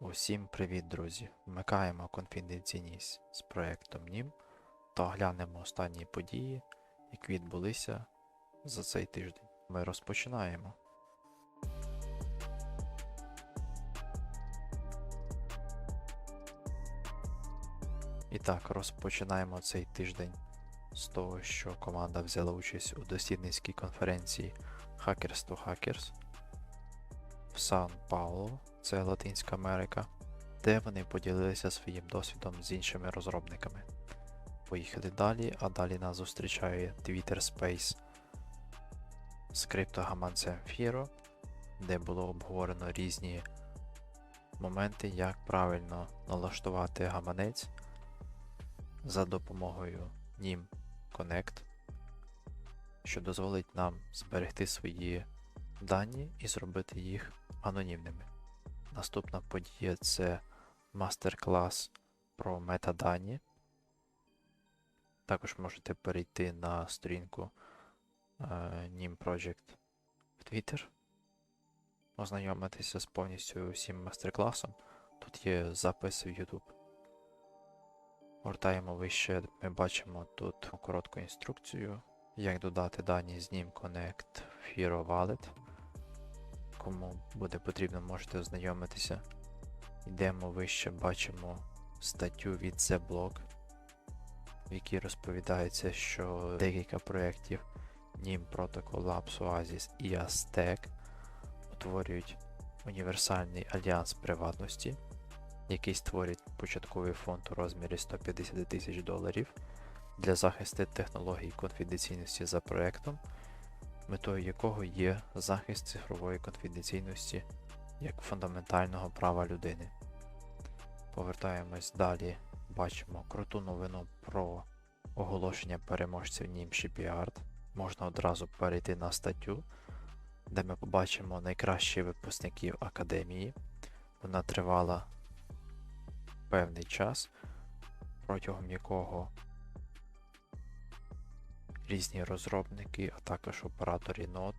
Усім привіт, друзі! Вмикаємо конфіденційність з проектом NIM та оглянемо останні події, які відбулися за цей тиждень. Ми розпочинаємо. І так, розпочинаємо цей тиждень з того, що команда взяла участь у дослідницькій конференції Hackers to Hackers в Сан-Пауло, це Латинська Америка, де вони поділилися своїм досвідом з іншими розробниками. Поїхали далі, а далі нас зустрічає Twitter Space з криптогаманцем Firo, де було обговорено різні моменти, як правильно налаштувати гаманець за допомогою NIM Connect, що дозволить нам зберегти свої дані і зробити їх анонімними. Наступна подія це мастер-клас про метадані. Також можете перейти на сторінку е, NIM Project в Twitter, ознайомитися з повністю всім мастер-класом. Тут є записи в YouTube. Гортаємо вище, ми бачимо тут коротку інструкцію, як додати дані з NIM Connect Hero Wallet. Кому буде потрібно, можете ознайомитися. Йдемо вище, бачимо статтю від TheBlog, в якій розповідається, що декілька проєктів NIM Protocol Labs Oasis і Aztec утворюють універсальний альянс приватності, який створить початковий фонд у розмірі 150 тисяч доларів для захисту технологій конфіденційності за проектом метою якого є захист цифрової конфіденційності як фундаментального права людини. Повертаємось далі, бачимо круту новину про оголошення переможців NIM Shipyard. Можна одразу перейти на статтю, де ми побачимо найкращих випускників академії. Вона тривала певний час, протягом якого різні розробники, а також операторі нод,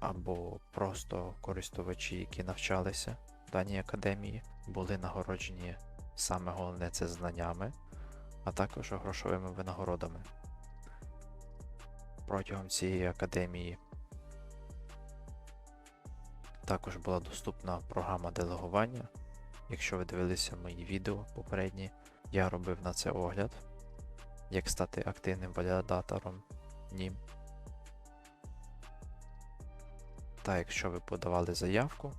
або просто користувачі, які навчалися в даній академії, були нагороджені саме головне це знаннями, а також грошовими винагородами. Протягом цієї академії також була доступна програма делегування. Якщо ви дивилися мої відео попередні, я робив на це огляд як стати активним валідатором NIM. Та якщо ви подавали заявку,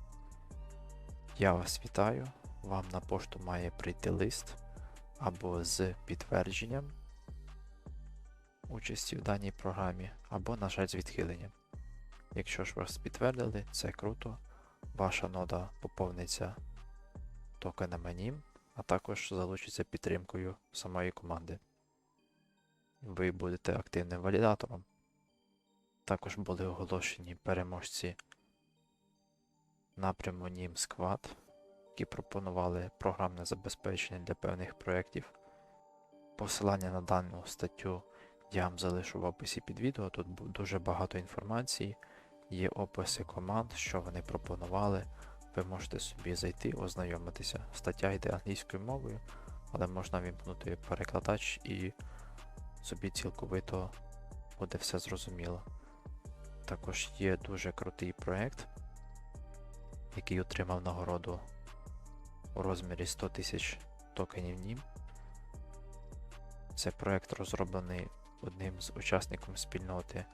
я вас вітаю. Вам на пошту має прийти лист або з підтвердженням участі в даній програмі, або, на жаль, з відхиленням. Якщо ж вас підтвердили, це круто. Ваша нода поповниться токенами NIM, а також залучиться підтримкою самої команди ви будете активним валідатором. Також були оголошені переможці напряму NIM Squad, які пропонували програмне забезпечення для певних проєктів. Посилання на дану статтю я вам залишу в описі під відео. Тут дуже багато інформації, є описи команд, що вони пропонували. Ви можете собі зайти, ознайомитися. Стаття йде англійською мовою, але можна вімкнути перекладач і собі цілковито буде все зрозуміло. Також є дуже крутий проєкт, який отримав нагороду у розмірі 100 тисяч токенів NIM. Це проєкт розроблений одним з учасників спільноти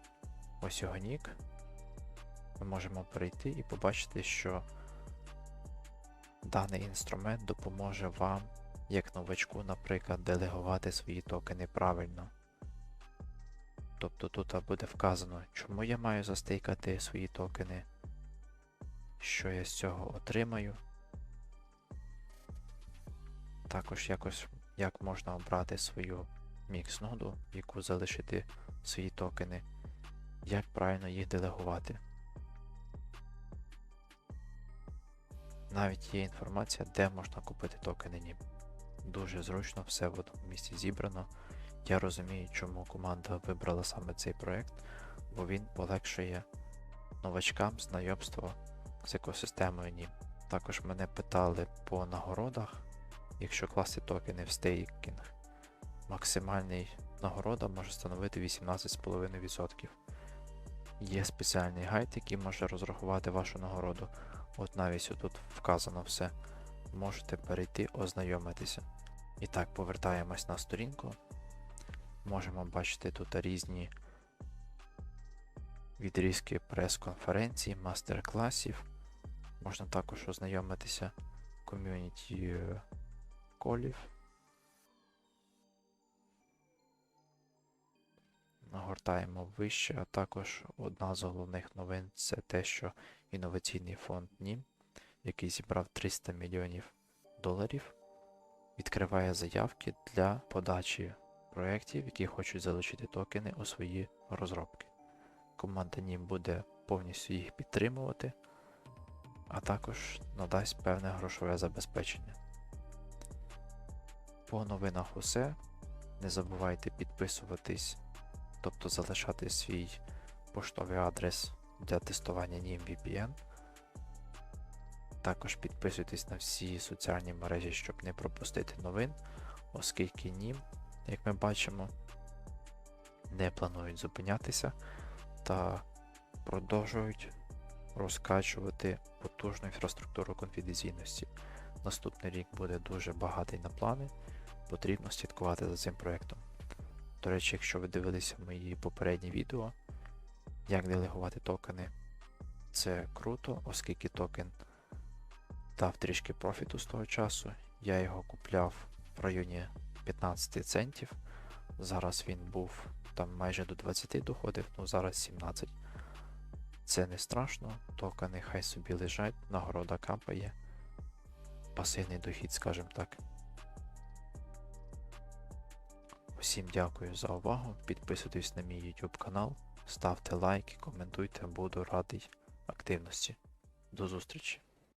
Осьогонік. Ми можемо перейти і побачити, що даний інструмент допоможе вам, як новачку, наприклад, делегувати свої токени правильно. Тобто тут буде вказано, чому я маю застейкати свої токени, що я з цього отримаю. Також якось як можна обрати свою мікс-ноду, яку залишити свої токени, як правильно їх делегувати. Навіть є інформація, де можна купити токени NIM. Дуже зручно все в одному місці зібрано. Я розумію, чому команда вибрала саме цей проект, бо він полегшує новачкам знайомство з екосистемою NIM. Також мене питали по нагородах. Якщо класти токени в стейкінг, максимальний нагорода може становити 18,5%. Є спеціальний гайд, який може розрахувати вашу нагороду. От навіть тут вказано все. Можете перейти ознайомитися. І так, повертаємось на сторінку. Можемо бачити тут різні відрізки прес-конференцій, мастер-класів. Можна також ознайомитися ком'юніті колів. Нагортаємо вище, а також одна з головних новин це те, що інноваційний фонд НІМ, який зібрав 300 мільйонів доларів, відкриває заявки для подачі проєктів, які хочуть залучити токени у свої розробки. Команда NIM буде повністю їх підтримувати, а також надасть певне грошове забезпечення. По новинах усе. Не забувайте підписуватись, тобто залишати свій поштовий адрес для тестування NIM VPN. Також підписуйтесь на всі соціальні мережі, щоб не пропустити новин, оскільки NIM, як ми бачимо, не планують зупинятися та продовжують розкачувати потужну інфраструктуру конфіденційності. Наступний рік буде дуже багатий на плани, потрібно слідкувати за цим проєктом. До речі, якщо ви дивилися мої попередні відео, як делегувати токени, це круто, оскільки токен дав трішки профіту з того часу. Я його купляв в районі 15 центів. Зараз він був там майже до 20 доходив, ну зараз 17. Це не страшно, токени хай собі лежать, нагорода капає. Пасивний дохід, скажімо так. Усім дякую за увагу. Підписуйтесь на мій YouTube канал, ставте лайки, коментуйте, буду радий активності. До зустрічі!